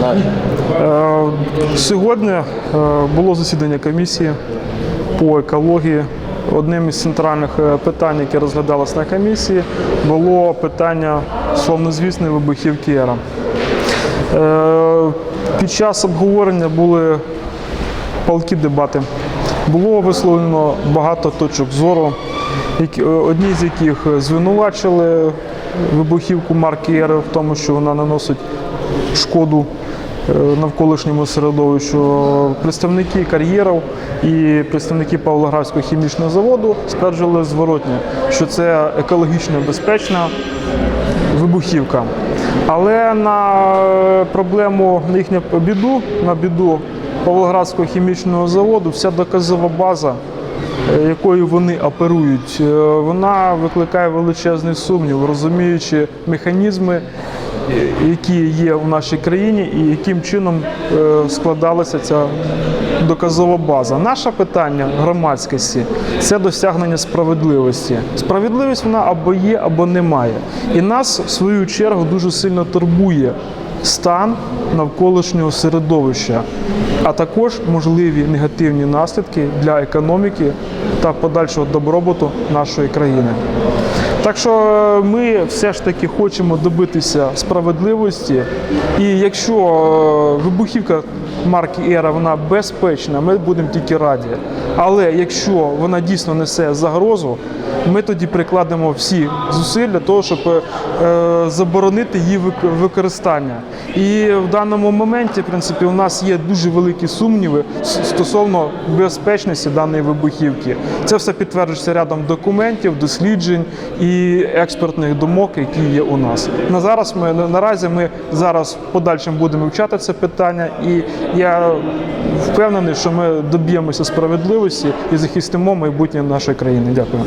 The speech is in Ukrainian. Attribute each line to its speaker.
Speaker 1: Е, Сьогодні е, було засідання комісії по екології. Одним із центральних е, питань, яке розглядалось на комісії, було питання словнозвісної вибухівки «Ера». Під час обговорення були палкі дебати. Було висловлено багато точок зору, одні з яких звинувачили вибухівку марки «Ера» в тому, що вона наносить шкоду е, навколишньому середовищу. Представники кар'єрів і представники Павлоградського хімічного заводу стверджували зворотне, що це екологічно безпечна вибухівка. Але на е, проблему на біду, на біду Павлоградського хімічного заводу, вся доказова база, е, якою вони оперують, е, вона викликає величезний сумнів, розуміючи механізми, які є у нашій країні, і яким чином е, складалася ця доказова база. Наше питання громадськості це досягнення справедливості. Справедливість вона або є, або немає. І нас, в свою чергу, дуже сильно турбує стан навколишнього середовища, а також можливі негативні наслідки для економіки та подальшого добробуту нашої країни. Так що е, ми все ж таки хочемо добитися справедливості. І якщо е, вибухівка марки Ера вона безпечна, ми будемо тільки раді. Але якщо вона дійсно несе загрозу, ми тоді прикладемо всі зусиль для того, щоб е, заборонити її вик- використання. І в даному моменті, в принципі, у нас є дуже великі сумніви стосовно безпечності даної вибухівки. Це все підтверджується рядом документів, досліджень і експертних думок, які є у нас. На зараз ми на- наразі ми зараз в подальшому будемо вивчати це питання, і я впевнений, що ми доб'ємося справедливості і захистимо майбутнє нашої країни. Дякую.